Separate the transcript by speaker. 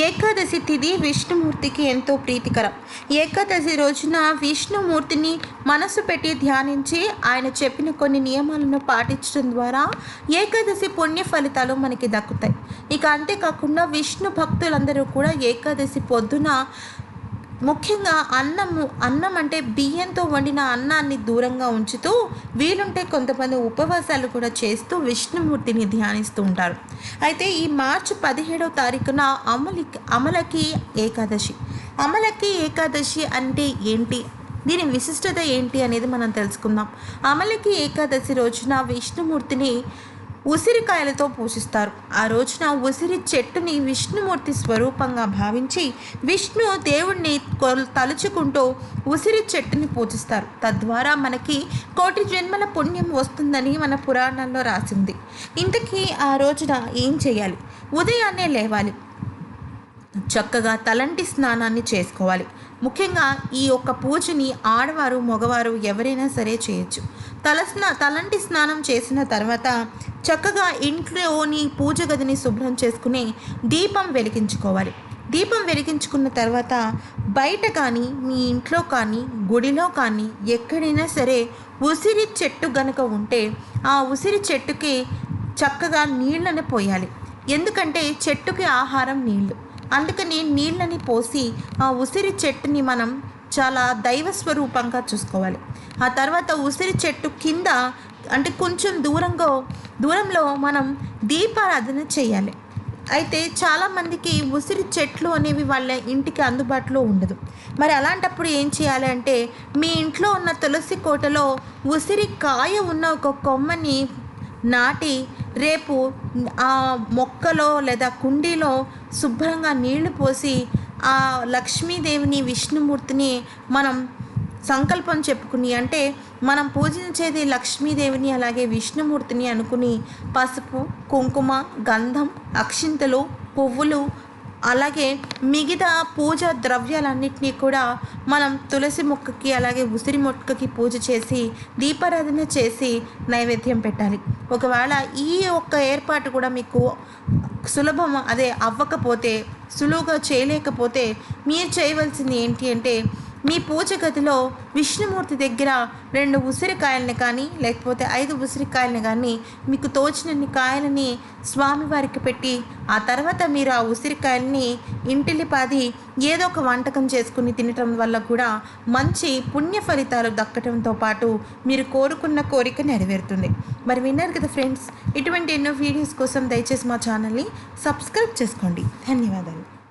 Speaker 1: ఏకాదశి తిథి విష్ణుమూర్తికి ఎంతో ప్రీతికరం. ఏకాదశి రోజున విష్ణుమూర్తిని మనసు పెట్టి ధ్యానించి ఆయన చెప్పిన కొన్ని నియమాలను పాటించడం ద్వారా ఏకాదశి పుణ్య ఫలితాలు మనకి దక్కుతాయి. ఇక అంతేకాకుండా విష్ణు భక్తులందరూ కూడా ఏకాదశి పొద్దున ముఖ్యంగా అన్నము అన్నం అంటే బియ్యంతో వండిన అన్నాన్ని దూరంగా ఉంచుతూ వీలుంటే కొంతమంది ఉపవాసాలు కూడా చేస్తూ విష్ణుమూర్తిని ధ్యానిస్తూ ఉంటారు. అయితే ఈ మార్చి పదిహేడవ తారీఖున అమలి అమలకి ఏకాదశి. అమలకి ఏకాదశి అంటే ఏంటి? దీని విశిష్టత ఏంటి అనేది మనం తెలుసుకుందాం. అమలకి ఏకాదశి రోజున విష్ణుమూర్తిని ఉసిరికాయలతో పూజిస్తారు ఆ రోజున ఉసిరి చెట్టుని విష్ణుమూర్తి స్వరూపంగా భావించి విష్ణు దేవుణ్ణి తలుచుకుంటూ ఉసిరి చెట్టుని పూజిస్తారు. తద్వారా మనకి కోటి జన్మల పుణ్యం వస్తుందని మన పురాణాల్లో రాసింది. ఇంతకీ ఆ రోజున ఏం చేయాలి? ఉదయాన్నే లేవాలి. చక్కగా తలంటి స్నానాన్ని చేసుకోవాలి. ముఖ్యంగా ఈ యొక్క పూజని ఆడవారు మగవారు ఎవరైనా సరే చేయొచ్చు. తల స్నా తలంటి స్నానం చేసిన తర్వాత చక్కగా ఇంట్లోని పూజ గదిని శుభ్రం చేసుకుని దీపం వెలిగించుకోవాలి. దీపం వెలిగించుకున్న తర్వాత బయట కానీ మీ ఇంట్లో కానీ గుడిలో కానీ ఎక్కడైనా సరే ఉసిరి చెట్టు గనక ఉంటే ఆ ఉసిరి చెట్టుకి చక్కగా నీళ్ళని పోయాలి. ఎందుకంటే చెట్టుకి ఆహారం నీళ్ళు. అందుకని నీళ్ళని పోసి ఆ ఉసిరి చెట్టుని మనం చాలా దైవ స్వరూపంగా చూసుకోవాలి. ఆ తర్వాత ఉసిరి చెట్టు కింద అంటే కొంచెం దూరంగా దూరంలో మనం దీపారాధన చేయాలి. అయితే చాలామందికి ఉసిరి చెట్లు అనేవి వాళ్ళ ఇంటికి అందుబాటులో ఉండదు. మరి అలాంటప్పుడు ఏం చేయాలి అంటే మీ ఇంట్లో ఉన్న తులసి కోటలో ఉసిరి కాయ ఉన్న ఒక కొమ్మని నాటి రేపు ఆ మొక్కలో లేదా కుండీలో శుభ్రంగా నీళ్ళు పోసి ఆ లక్ష్మీదేవిని విష్ణుమూర్తిని మనం సంకల్పం చెప్పుకుని అంటే మనం పూజించేది లక్ష్మీదేవిని అలాగే విష్ణుమూర్తిని అనుకుని పసుపు కుంకుమ గంధం అక్షింతలు పువ్వులు అలాగే మిగతా పూజ ద్రవ్యాలన్నింటినీ కూడా మనం తులసి మొక్కకి అలాగే ఉసిరి మొక్కకి పూజ చేసి దీపారాధన చేసి నైవేద్యం పెట్టాలి. ఒకవేళ ఈ ఒక్క ఏర్పాటు కూడా మీకు సులభం అదే అవ్వకపోతే సులువుగా చేయలేకపోతే మీరు చేయవలసింది ఏంటి అంటే మీ పూజ గదిలో విష్ణుమూర్తి దగ్గర రెండు ఉసిరికాయలని కానీ లేకపోతే ఐదు ఉసిరికాయలని కానీ మీకు తోచినన్ని కాయలని స్వామివారికి పెట్టి ఆ తర్వాత మీరు ఆ ఉసిరికాయలని ఇంటిలిపాది ఏదో ఒక వంటకం చేసుకుని తినటం వల్ల కూడా మంచి పుణ్య ఫలితాలు దక్కటంతో పాటు మీరు కోరుకున్న కోరిక నెరవేరుతుంది. మరి విన్నారు కదా ఫ్రెండ్స్ ఇటువంటి ఎన్నో వీడియోస్ కోసం దయచేసి మా ఛానల్ని సబ్స్క్రైబ్ చేసుకోండి. ధన్యవాదాలు.